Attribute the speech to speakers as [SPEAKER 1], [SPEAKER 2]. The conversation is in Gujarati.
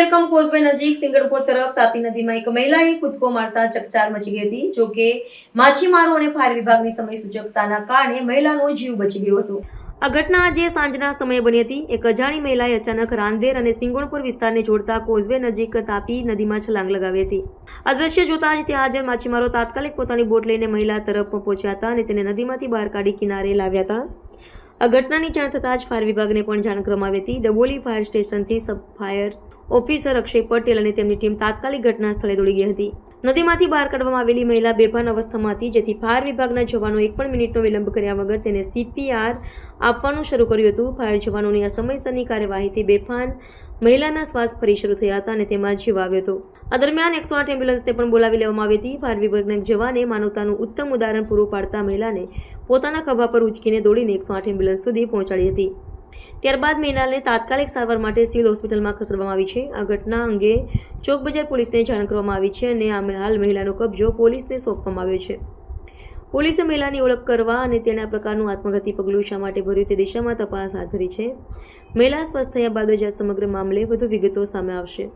[SPEAKER 1] તેરકમ કોઝવે નજીક સિંગણપોર તરફ તાપી નદીમાં એક મહિલાએ કૂદકો મારતા ચકચાર મચી ગઈ હતી, જો કે માછીમારો અને ફાયર વિભાગની સમય સૂચકતાના કારણે મહિલાનો જીવ બચી ગયો હતો. આ ઘટના આજે સાંજના સમયે બની હતી. એક અજાણી મહિલાએ અચાનક રાંદેર અને સિંગોણપુર વિસ્તારને જોડતા કોઝવે નજીક તાપી નદીમાં છલાંગ લગાવી હતી. આ દ્રશ્ય જોતા જ ત્યાં હાજર માછીમારો તાત્કાલિક પોતાની બોટ લઈને મહિલા તરફ પહોંચ્યા હતા અને તેને નદીમાંથી બહાર કાઢી કિનારે લાવ્યા હતા. આ ઘટનાની જાણ થતાં જ ફાયર વિભાગને પણ જાણ કરવામાં આવી હતી. ડબોલી ફાયર સ્ટેશનથી sub fire officer Akshay Patel અને તેમની ટીમ તાત્કાલિક ઘટના સ્થળે દોડી ગઈ હતી. નદીમાંથી બહાર કાઢવામાં આવેલી મહિલા બેભાન અવસ્થામાં હતી, જેથી ફાયર વિભાગના જવાનો એક પણ મિનિટનો વિલંબ કર્યા વગર તેને સીપીઆર આપવાનું શરૂ કર્યું હતું. ફાયર જવાનોની આ સમયસરની કાર્યવાહીથી બેભાન મહિલાના શ્વાસ ફરી શરૂ થયા હતા અને તેમાં જીવ આવ્યો હતો. આ દરમિયાન એકસો આઠ એમ્બ્યુલન્સને પણ બોલાવી લેવામાં આવી હતી. ફાયર વિભાગના જવાને માનવતાનું ઉત્તમ ઉદાહરણ પૂરું પાડતા મહિલાને પોતાના ખભા પર ઉચકીને દોડીને એકસો આઠ એમ્બ્યુલન્સ સુધી પહોંચાડી હતી. ત્યારબાદ મહિલાને તાત્કાલિક સારવાર માટે સિવિલ હોસ્પિટલમાં ખસેડવામાં આવી છે. આ ઘટના અંગે ચોક બજાર પોલીસને જાણ કરવામાં આવી છે અને આ હાલ મહિલાનો કબજો પોલીસને સોંપવામાં આવ્યો છે. પોલીસે મહિલાની ઓળખ કરવા અને તેના પ્રકારનું આત્મઘાતી પગલું શા માટે ભર્યું તે દિશામાં તપાસ હાથ ધરી છે. મહિલા સ્વસ્થ થયા બાદ જ આ સમગ્ર મામલે વધુ વિગતો સામે આવશે.